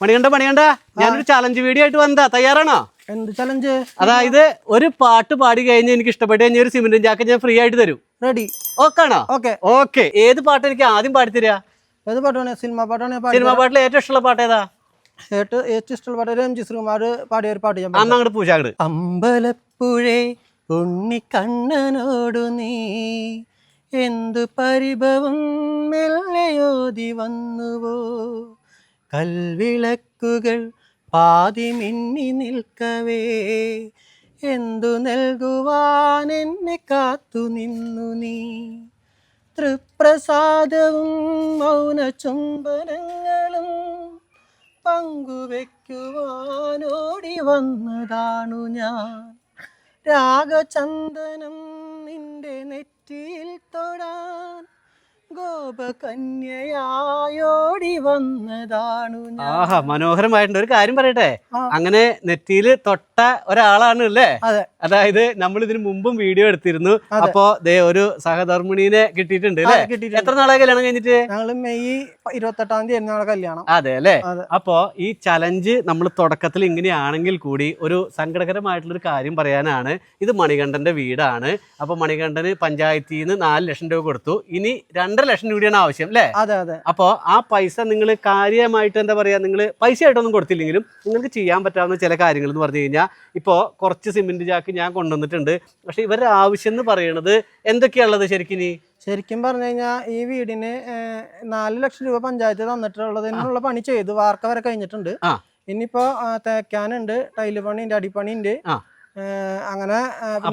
മണികണ്ട മണികണ്ട ഞാനൊരു challenge video ആയിട്ട് വന്നതാ. തയ്യാറാണോ? എന്ത് ചലഞ്ച് അതായത് ഒരു പാട്ട് പാടി കഴിഞ്ഞ് എനിക്ക് ഇഷ്ടപ്പെട്ട് കഴിഞ്ഞ ഒരു സിമെന്റും ചാക്ക് ഞാൻ ഫ്രീ ആയിട്ട് തരും. റെഡി ഓക്കെ ആണോ? ഓക്കെ ഓക്കെ ഏത് പാട്ട് എനിക്ക് ആദ്യം പാടി തരിക ഏത് പാട്ടാണ്? സിനിമ പാട്ടാണ് സിനിമാ പാട്ടിൽ ഏറ്റവും ഇഷ്ടമുള്ള പാട്ട് ഏതാ? ഏറ്റവും ഏറ്റവും ഇഷ്ടമുള്ള പാട്ട് എം ജി ശ്രീകുമാർ പാടിയ ഒരു പാട്ട് ഞാൻ. അന്ന് അങ്ങോട്ട് പൂശാങ്ങട് അമ്പലപ്പുഴേ ഉണ്ണിക്കണ്ണനോടു നീ എന്തു പരിഭവം മെല്ലയോതി വന്നുവോ? കൽവിളക്കുകൾ പാതി മിന്നി നിൽക്കവേ. എന്തു നൽകുവാൻ എന്നെ കാത്തു നിന്നു നീ? തൃപ്രസാദവും മൗന ചുംബനങ്ങളും പങ്കുവെക്കുവാനോടി വന്നതാണു ഞാൻ. രാഗചന്ദനം നിന്റെ നെറ്റിയിൽ തൊടാൻ ഗോപകന്യയായോടി വന്നതാണു ഞാൻ. ആഹാ മനോഹരമായിട്ടുണ്ട്. ഒരു കാര്യം പറയട്ടെ? അങ്ങനെ നെറ്റിയിൽ തൊട്ട ഒരാളാണ് അല്ലേ? അതെ. അതായത് നമ്മൾ ഇതിന് മുമ്പും വീഡിയോ എടുത്തിരുന്നു. അപ്പോ ദേ ഒരു സഹധർമ്മിണീനെ കിട്ടിയിട്ടുണ്ട് അല്ലേ എത്ര നാളെ കല്യാണം കഴിഞ്ഞിട്ട്? ഞങ്ങൾ മെയ് ഇരുപത്തെട്ടാം തീയതി ആയിരുന്നു കല്യാണം. അതെ അല്ലേ. അപ്പോ ഈ ചലഞ്ച് നമ്മൾ തുടക്കത്തിൽ ഇങ്ങനെയാണെങ്കിൽ കൂടി ഒരു സങ്കടകരമായിട്ടുള്ള ഒരു കാര്യം പറയാനാണ്. ഇത് മണികണ്ഠന്റെ വീടാണ്. അപ്പൊ മണികണ്ഠന് പഞ്ചായത്തിൽ നിന്ന് നാല് ലക്ഷം രൂപ കൊടുത്തു. ഇനി രണ്ടര ലക്ഷം രൂപയാണ് ആവശ്യം അല്ലേ അതെ അതെ. അപ്പോ ആ പൈസ നിങ്ങൾ കാര്യമായിട്ട് എന്താ പറയാ? നിങ്ങൾ പൈസ ആയിട്ടൊന്നും കൊടുത്തില്ലെങ്കിലും നിങ്ങൾക്ക് ചെയ്യാൻ പറ്റാവുന്ന ചില കാര്യങ്ങൾ എന്ന് പറഞ്ഞു കഴിഞ്ഞാൽ ഇപ്പോ കുറച്ച് സിമെന്റ് ചാക്ക് ഞാൻ കൊണ്ടുവന്നിട്ടുണ്ട്. പക്ഷെ ഇവരുടെ ആവശ്യം എന്ന് പറയുന്നത് എന്തൊക്കെയാണുള്ളത് ശരിക്കും ശരിക്കും പറഞ്ഞു കഴിഞ്ഞാൽ ഈ വീടിന് നാല് ലക്ഷം രൂപ പഞ്ചായത്ത് തന്നിട്ടുള്ളതിനുള്ള പണി ചെയ്തു. വാർക്ക വരെ കഴിഞ്ഞിട്ടുണ്ട്. ഇനിയിപ്പോ തേക്കാനുണ്ട് ടൈൽ പണിയുണ്ട് അടിപ്പണിയുണ്ട്. അങ്ങനെ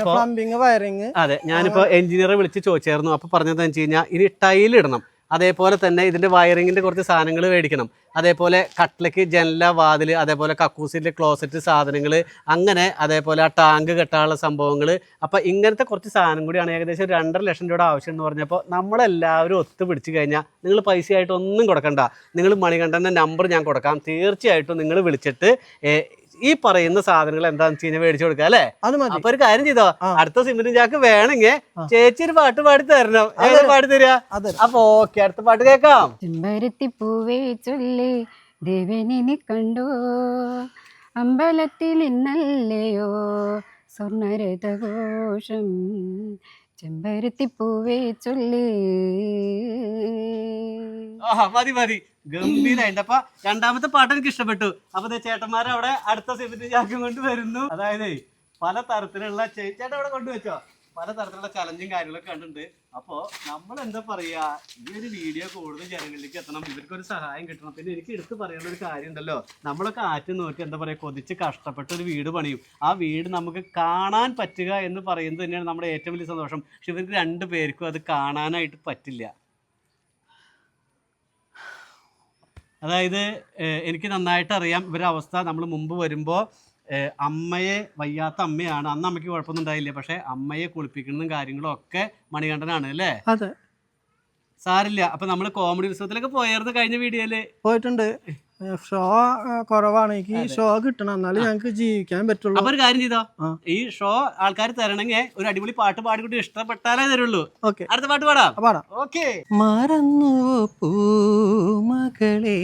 പ്ലംബിങ് വയറിങ് അതെ ഞാനിപ്പോ എഞ്ചിനീയറെ വിളിച്ച് ചോദിച്ചായിരുന്നു. അപ്പൊ പറഞ്ഞത് വെച്ച് കഴിഞ്ഞാൽ ഇനി ടൈൽ ഇടണം. അതേപോലെ തന്നെ ഇതിന്റെ വയറിങ്ങിന്റെ കുറച്ച് സാധനങ്ങൾ മേടിക്കണം. അതേപോലെ കട്ടിലേക്ക് ജനല വാതിൽ അതേപോലെ കക്കൂസിന്റെ ക്ലോസറ്റ് സാധനങ്ങൾ അങ്ങനെ അതേപോലെ ആ ടാങ്ക് കെട്ടാനുള്ള സംഭവങ്ങൾ അപ്പോൾ ഇങ്ങനത്തെ കുറച്ച് സാധനം കൂടിയാണ് ഏകദേശം രണ്ടര ലക്ഷം രൂപയുടെ ആവശ്യം എന്ന് പറഞ്ഞപ്പോൾ നമ്മളെല്ലാവരും ഒത്തു പിടിച്ചു കഴിഞ്ഞാൽ നിങ്ങൾ പൈസയായിട്ട് ഒന്നും കൊടുക്കണ്ട. നിങ്ങൾ മണികണ്ഠന്റെ നമ്പർ ഞാൻ കൊടുക്കാം. തീർച്ചയായിട്ടും നിങ്ങൾ വിളിച്ചിട്ട് ഈ പറയുന്ന സാധനങ്ങൾ എന്താണെന്ന് വെച്ച് കഴിഞ്ഞാൽ മേടിച്ചു കൊടുക്കുക അല്ലേ? അത് മതി. അപ്പൊ ഒരു കാര്യം ചെയ്തോ അടുത്ത സിമെന്റ് ചാക്ക് വേണമെങ്കിൽ ചേച്ചി ഒരു പാട്ട് പാടി തരണം. ഏത് പാടി തരിക അപ്പൊ ഓക്കെ അടുത്ത പാട്ട് കേക്കാം ചെമ്പരത്തിപ്പൂവേ ചൊല്ലി ദേവനെ കണ്ടോ? അമ്പലത്തിൽ ഇന്നല്ലയോ സ്വർണരഥഘോഷം ചെമ്പരത്തി പൂവേ ചൊല്ലി. ആഹാ മതി മതി. ഗംഭീരായിട്ട്. അപ്പൊ രണ്ടാമത്തെ പാട്ട് എനിക്ക് ഇഷ്ടപ്പെട്ടു. അപ്പൊ ചേട്ടന്മാർ അവിടെ അടുത്ത സിമെന്റ് ചാക്കും കൊണ്ട് വരുന്നു. അതായത് പല തരത്തിലുള്ള ചേട്ടൻ അവിടെ കൊണ്ടുവച്ചോ? പല തരത്തിലുള്ള ചലഞ്ചും കാര്യങ്ങളൊക്കെ കണ്ടിട്ടുണ്ട്. അപ്പോ നമ്മൾ എന്താ പറയാ ഈ ഒരു വീഡിയോ കൂടുതൽ ജനങ്ങളിലേക്ക് എത്തണം. ഇവർക്കൊരു സഹായം കിട്ടണം. പിന്നെ എനിക്ക് എടുത്ത് പറയേണ്ട ഒരു കാര്യം ഉണ്ടല്ലോ. നമ്മളൊക്കെ ആറ്റ് നോക്കി എന്താ പറയാ കൊതിച്ച് കഷ്ടപ്പെട്ട് ഒരു വീട് പണിയും. ആ വീട് നമുക്ക് കാണാൻ പറ്റുക എന്ന് പറയുന്നത് തന്നെയാണ് നമ്മുടെ ഏറ്റവും വലിയ സന്തോഷം. പക്ഷെ ഇവർക്ക് രണ്ടു പേർക്കും അത് കാണാനായിട്ട് പറ്റില്ല. അതായത് എനിക്ക് നന്നായിട്ട് അറിയാം ഇവരുടെ അവസ്ഥ നമ്മൾ മുമ്പ് വരുമ്പോൾ അമ്മയെ വയ്യാത്ത അമ്മയാണ്. അന്ന് അമ്മയ്ക്ക് കുഴപ്പമൊന്നും ഉണ്ടായില്ല. പക്ഷെ അമ്മയെ കുളിപ്പിക്കുന്നതും കാര്യങ്ങളും ഒക്കെ മണികണ്ഠനാണ് അല്ലേ? അതെ. സാരില്ല. അപ്പൊ നമ്മൾ കോമഡി ഉത്സവത്തിലൊക്കെ പോയായിരുന്നു കഴിഞ്ഞ വീഡിയോയിൽ. പോയിട്ടുണ്ട്. ഷോ കുറവാണ്. എനിക്ക് ഷോ കിട്ടണം. എന്നാലും ഞങ്ങൾക്ക് ജീവിക്കാൻ പറ്റുള്ളൂ. അപ്പൊ ഒരു കാര്യം ചെയ്തോ? ഈ ഷോ ആൾക്കാർ തരണമെങ്കിൽ ഒരു അടിപൊളി പാട്ട് പാടിക്കൂട്ടി ഇഷ്ടപ്പെട്ടാലേ തരുള്ളൂ. ഓക്കെ. അടുത്ത പാട്ട് പാടാം. പാടാം. ഓക്കെ. മറന്നു പൂമകളെ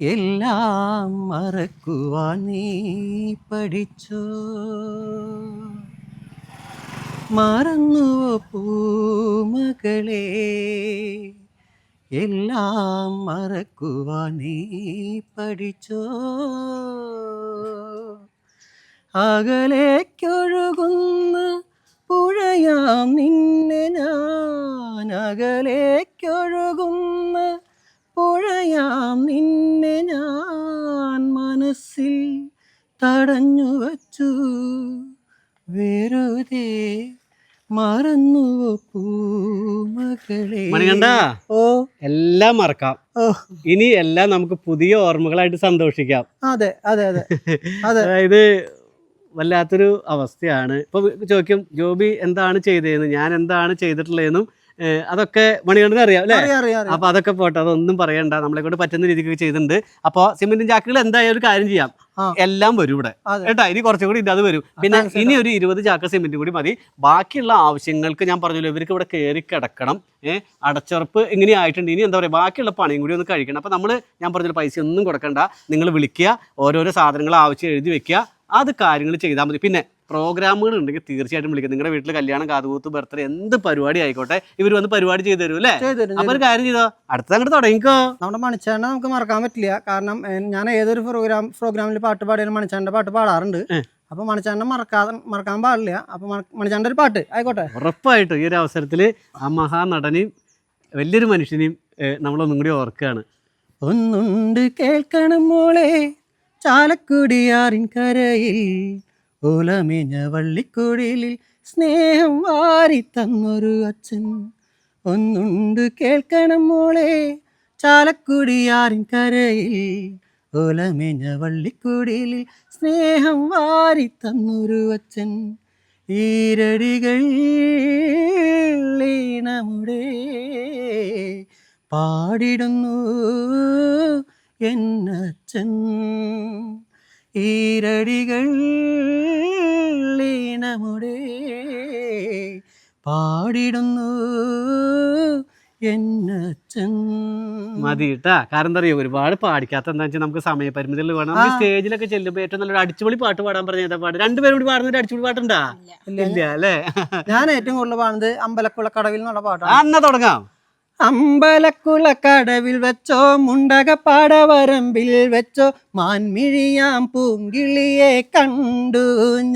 എല്ലാം മറക്കുവാൻ നീ പഠിച്ചു. മറന്നുവോ പൂമകളെ എല്ലാം മറക്കുവാൻ നീ പഠിച്ചോ. അകലേക്കൊഴുകുന്ന തടഞ്ഞു വച്ചു. വെറുതെ മറന്നു പൂമകളെ മണികണ്ട ഓ. എല്ലാം മറക്കാം. ഇനി എല്ലാം നമുക്ക് പുതിയ ഓർമ്മകളായിട്ട് സന്തോഷിക്കാം. അതെ അതെ അതെ അതെ. അതായത് വല്ലാത്തൊരു അവസ്ഥയാണ്. ഇപ്പൊ ചോദിക്കും ജോബി എന്താണ് ചെയ്തതെന്ന് ഞാൻ എന്താണ് ചെയ്തിട്ടുള്ളതെന്നും അതൊക്കെ മണികണ്ഠന് അറിയാം അല്ലേ? അപ്പൊ അതൊക്കെ പോട്ടെ അതൊന്നും പറയണ്ട. നമ്മളെ കൊണ്ട് പറ്റുന്ന രീതിക്ക് ചെയ്തിട്ടുണ്ട്. അപ്പൊ സിമെന്റും ചാക്കുകൾ എന്തായാലും ഒരു കാര്യം ചെയ്യാം. എല്ലാം വരും ഇവിടെ. കേട്ടാ ഇനി കുറച്ചും കൂടി ഇത് വരും. പിന്നെ ഇനി ഒരു ഇരുപത് ചാക്ക സിമെന്റ് കൂടി മതി. ബാക്കിയുള്ള ആവശ്യങ്ങൾക്ക് ഞാൻ പറഞ്ഞല്ലോ ഇവർക്ക് ഇവിടെ കയറി കിടക്കണം. ഏഹ് അടച്ചുറപ്പ് ഇങ്ങനെ ആയിട്ടുണ്ട്. ഇനി എന്താ പറയുക ബാക്കിയുള്ള പണിയും കൂടി ഒന്ന് കഴിക്കണം. അപ്പൊ നമ്മൾ ഞാൻ പറഞ്ഞല്ലോ പൈസ ഒന്നും കൊടുക്കണ്ട. നിങ്ങൾ വിളിക്കുക ഓരോരോ സാധനങ്ങൾ ആവശ്യം എഴുതി വെക്കുക. അത് കാര്യങ്ങൾ ചെയ്താൽ മതി. പിന്നെ പ്രോഗ്രാമുകൾ ഉണ്ടെങ്കിൽ തീർച്ചയായിട്ടും വിളിക്കും. നിങ്ങളുടെ വീട്ടിൽ കല്യാണം കാതുകൂത്ത് ബർത്ത്ഡേ എന്ത് പരിപാടി ആയിക്കോട്ടെ ഇവർ വന്ന് പരിപാടി ചെയ്തു തരും അല്ലേ? അപ്പൊ ഒരു കാര്യം ചെയ്തോ? അടുത്ത അങ്ങോട്ട് തുടങ്ങിക്കോ. നമ്മുടെ മണിച്ചാണ്ട നമുക്ക് മറക്കാൻ പറ്റില്ല. കാരണം ഞാൻ ഏതൊരു പ്രോഗ്രാം പ്രോഗ്രാമിൽ പാട്ട് പാടിയാലും മണിച്ചാണ്ട പാട്ട് പാടാറുണ്ട്. അപ്പൊ മണിച്ചാണ്ട മറക്കാതെ മറക്കാൻ പാടില്ല. അപ്പൊ മണിച്ചാണ്ട ഒരു പാട്ട് ആയിക്കോട്ടെ. ഉറപ്പായിട്ടും ഈ ഒരു അവസരത്തിൽ ആ മഹാനടനെയും വലിയൊരു മനുഷ്യനെയും നമ്മളൊന്നും കൂടി ഓർക്കുകയാണ്. ഒന്നുണ്ട് കേൾക്കണം മോളെ ചാലക്കുടിയാറിൻ കരയിൽ. ഓലമിഞ്ഞ വള്ളിക്കുഴിലിൽ സ്നേഹം വാരി തന്നൊരു അച്ഛൻ. ഒന്നുണ്ട് കേൾക്കണം മോളെ ചാലക്കുടിയാറിൻ കരയിൽ. ഓലമിഞ്ഞ വള്ളിക്കുഴിലിൽ സ്നേഹം വാരി തന്നൊരു അച്ഛൻ. ഈരടികൾ നമ്മുടെ പാടിടുന്നു എന്നച്ഛൻ. ഈരടികൾ നമ്മുടെ പാടിടുന്നു എന്നച്ഛൻ. മതി കേട്ടാ കാരണം എന്താ അറിയോ ഒരുപാട് പാടിക്കാത്ത എന്താ വെച്ചാൽ നമുക്ക് സമയപരിമിതികൾ വേണം. സ്റ്റേജിലൊക്കെ ചെല്ലുമ്പോൾ ഏറ്റവും നല്ലൊരു അടിച്ചുപൊളി പാട്ട് പാടാൻ പറഞ്ഞ ഏതാ പാട്ട് രണ്ടുപേരും കൂടി പാടുന്ന ഒരു അടിച്ചുപൊളി പാട്ടുണ്ടാ? ഇല്ല. അല്ലേ? ഞാൻ ഏറ്റവും കൂടുതൽ പാടുന്നത് അമ്പലക്കുളക്കടവിൽ എന്നുള്ള ആ, പാട്ടാണ് എന്നാ തുടങ്ങാം. അമ്പലക്കുളക്കടവിൽ വെച്ചോ മുണ്ടക പാടവരമ്പിൽ വെച്ചോ മാൻമിഴിയാം പൂങ്കിളിയെ കണ്ടു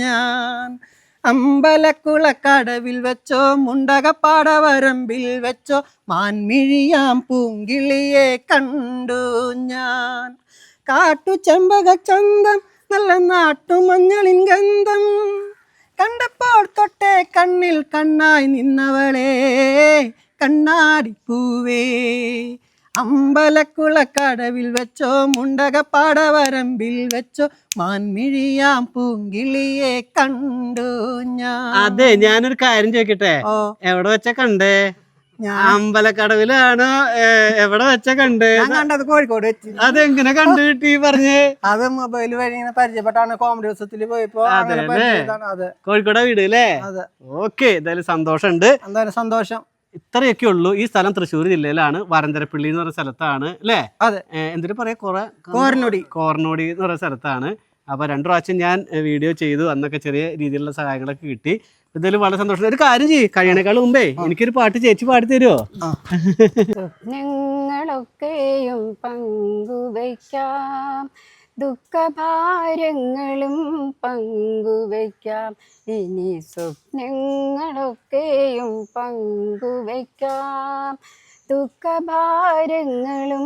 ഞാൻ. അമ്പലക്കുള കടവിൽ വെച്ചോ മുണ്ടക പാടവരമ്പിൽ വെച്ചോ മാൻമിഴിയാം പൂങ്കിളിയെ കണ്ടു ഞാൻ. കാട്ടു ചെമ്പക ചന്തം നല്ല നാട്ടുമഞ്ഞളിൻ ഗന്ധം. കണ്ടപ്പോൾ തൊട്ടേ കണ്ണിൽ കണ്ണായി നിന്നവളെ കണ്ണാടി പൂവേ അമ്പലക്കുളക്കടവിൽ വെച്ചോ മുണ്ടകപ്പാടവരമ്പിൽ വെച്ചോ മാൻമിഴിയാം പൂങ്കിളിയെ കണ്ടു ഞാൻ. അതെ ഞാനൊരു കാര്യം ചോദിക്കട്ടെ? എവിടെ വെച്ച കണ്ടേ? ഞാൻ അമ്പലക്കടവിലാണോ? എവിടെ വെച്ച കണ്ടേ? കണ്ടത് കോഴിക്കോട് വെച്ച്. അതെങ്ങനെ കണ്ടു കിട്ടി പറഞ്ഞേ? അത് മൊബൈൽ വഴി ഇങ്ങനെ പരിചയപ്പെട്ടാണ് കോമഡി ദിവസത്തിൽ പോയപ്പോ കോഴിക്കോട് വീട് അല്ലേ? ഓക്കെ എന്തായാലും സന്തോഷമുണ്ട്. എന്തായാലും സന്തോഷം. ഇത്രയൊക്കെ ഉള്ളൂ. ഈ സ്ഥലം തൃശ്ശൂർ ജില്ലയിലാണ്. വരന്തരപ്പള്ളി എന്ന് പറയുന്ന സ്ഥലത്താണ്. അല്ലേ? അതെ. എന്തിനു പറയാ? കുറെ കോർനോടി കോർണോടി എന്ന് പറയുന്ന സ്ഥലത്താണ്. അപ്പൊ രണ്ടു പ്രാവശ്യം ഞാൻ വീഡിയോ ചെയ്തു. അന്നൊക്കെ ചെറിയ രീതിയിലുള്ള സഹായങ്ങളൊക്കെ കിട്ടി. എന്തായാലും വളരെ സന്തോഷം. ഒരു കാര്യം ചെയ്യ്. കഴിയണേക്കാൾ മുമ്പേ എനിക്കൊരു പാട്ട് ചേച്ചി പാടി തരുമോ ഞങ്ങളൊക്കെയും പങ്കുവയ്ക്കാം. ദുഃഖഭാരങ്ങളും പങ്കുവയ്ക്കാം. ഇനി സ്വപ്നങ്ങളൊക്കെയും പങ്കുവയ്ക്കാം. ദുഃഖഭാരങ്ങളും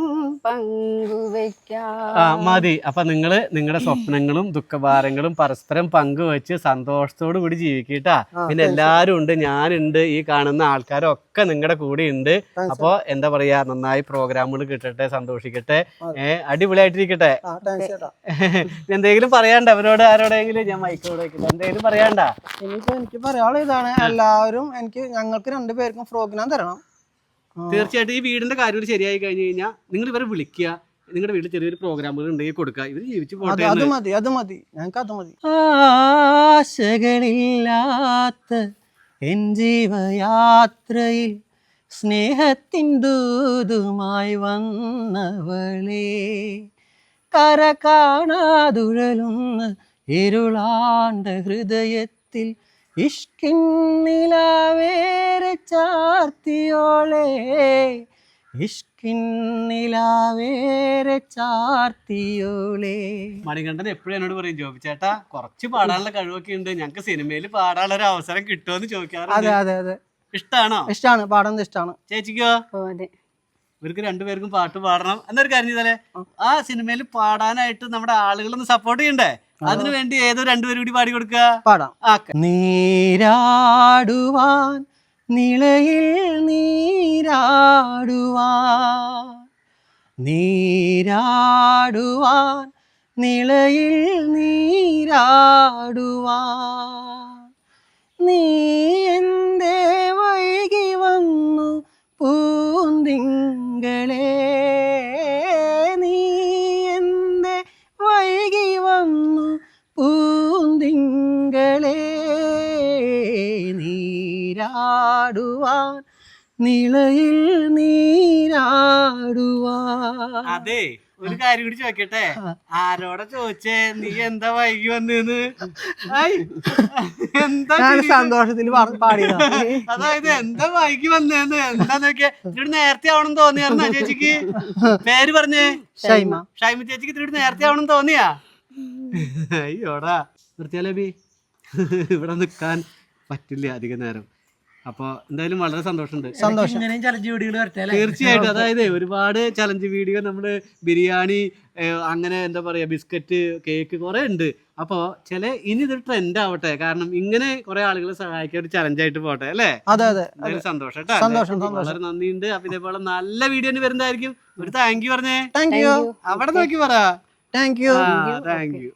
ആ മതി. അപ്പൊ നിങ്ങൾ നിങ്ങളുടെ സ്വപ്നങ്ങളും ദുഃഖഭാരങ്ങളും പരസ്പരം പങ്കുവെച്ച് സന്തോഷത്തോടു കൂടി ജീവിക്കട്ടാ. പിന്നെ എല്ലാരും ഉണ്ട് ഞാനുണ്ട് ഈ കാണുന്ന ആൾക്കാരൊക്കെ നിങ്ങളുടെ കൂടെ ഉണ്ട്. അപ്പൊ എന്താ പറയാ നന്നായി പ്രോഗ്രാമുകൾ കിട്ടട്ടെ സന്തോഷിക്കട്ടെ. ഏഹ് അടിപൊളിയായിട്ടിരിക്കട്ടെ. എന്തെങ്കിലും പറയാണ്ട അവരോട് ആരോടെങ്കിലും? ഞാൻ മൈക്കോടെ എന്തെങ്കിലും പറയാണ്ട ഇനിയിപ്പോ എനിക്ക് പറയാനുള്ള ഇതാണ്. എല്ലാവരും എനിക്ക് ഞങ്ങൾക്ക് രണ്ടുപേർക്കും പ്രോഗ്രാം തരണം. തീർച്ചയായിട്ടും ഈ വീടിന്റെ കാര്യം ശരിയായി കഴിഞ്ഞു കഴിഞ്ഞാൽ നിങ്ങൾ ഇവരെ വിളിക്കുക. നിങ്ങളുടെ വീട്ടിൽ ചെറിയൊരു പ്രോഗ്രാമുകൾ ഉണ്ടെങ്കിൽ കൊടുക്കുക. ഇവർ ജീവിച്ചു പോകട്ടെ പോട്ടെ അത്. മതി അത് മതി. ഞങ്ങൾക്ക് അത് മതി. ആശകളില്ലാത്ത എൻ ജീവയാത്രയിൽ സ്നേഹത്തിൻ ദൂതുമായി വന്നവളെ കര കാണാതുഴലുന്ന ഇരുളാണ്ട ഹൃദയത്തിൽ ഇഷ്കിന്നിലാവേറെ ചാർത്തിയോളെ ഇഷ്കിന്നിലാവേറെ ചാർത്തിയോളെ. മണികണ്ഠൻ എപ്പോഴും എന്നോട് പറയും ജോബി ചേട്ടാ കുറച്ച് പാടാനുള്ള കഴിവൊക്കെ ഉണ്ട് ഞങ്ങൾക്ക് സിനിമയിൽ പാടാനുള്ള ഒരു അവസരം കിട്ടുമെന്ന് ചോദിക്കാറുണ്ട്. അതെ അതെ അതെ. ഇഷ്ടാണോ? ഇഷ്ടമാണ് പാടുന്നത് ഇഷ്ടമാണ് ചേച്ചിക്കോ? ഓ അതെ. ഇവർക്ക് രണ്ടുപേർക്കും പാട്ട് പാടണം. എന്നൊരു കാര്യം ചെയ്താലേ ആ. സിനിമയിൽ പാടാനായിട്ട് നമ്മുടെ ആളുകളൊന്ന് സപ്പോർട്ട് ചെയ്യണ്ടേ? അതിനു വേണ്ടി ഏതോ രണ്ടുപേരും കൂടി പാടി കൊടുക്കുക? പാടാം. ആ നീരാടുവാൻ നിളയിൽ നീരാടുവാൻ നീരാടുവാൻ നിളയിൽ നീരാടുവാൻ. നീ എന്തേ വൈകി വന്നു പൂന്തിങ്കളേ നീരാടുവാൻ നിളയിൽ നീരാടുവാൻ. അതെ ഒരു കാര്യം കൂടി ചോദിക്കട്ടെ? ആരോടെ ചോദിച്ചേ? നീ എന്താ വൈകി വന്നേന്ന്? എന്താ? സന്തോഷത്തിൽ പാ- അതായത് എന്താ വൈകി വന്നേന്ന്? എന്താ നോക്കിയ? ഇത്തിരി നേരത്തെ ആവണം തോന്നിയായിരുന്ന ചേച്ചിക്ക്? പേര് പറഞ്ഞേ? ഷൈമ. ഷൈമ ചേച്ചിക്ക് ഇത്തിരി നേരത്തെ ആവണം തോന്നിയാ? അയ്യോടാ. നിർത്തിയാലേ ബി? ഇവിടെ നിക്കാൻ പറ്റില്ല അധിക നേരം. അപ്പൊ എന്തായാലും വളരെ സന്തോഷമുണ്ട്. സന്തോഷം. ഇങ്ങനെയും ചലഞ്ച് വീഡിയോകൾ വരട്ടെ തീർച്ചയായിട്ടും. അതായത് ഒരുപാട് ചലഞ്ച് വീഡിയോ നമ്മൾ ബിരിയാണി അങ്ങനെ എന്താ പറയാ ബിസ്ക്കറ്റ് കേക്ക് കുറെ ഉണ്ട്. അപ്പോ ചില ഇനി ഇതൊരു ട്രെൻഡ് ആവട്ടെ. കാരണം ഇങ്ങനെ കുറെ ആളുകളെ സഹായിക്കാൻ ഒരു ചലഞ്ച് ആയിട്ട് പോട്ടെ അല്ലേ? അതെ അതെ സന്തോഷം, സന്തോഷം. വളരെ നന്ദിയുണ്ട്. അപ്പൊ ഇതേപോലെ നല്ല വീഡിയോ വരുന്നതായിരിക്കും. ഒരു താങ്ക് യു പറഞ്ഞേ. താങ്ക് യു അവിടെ നോക്കി പറയാ താങ്ക് യു താങ്ക് യു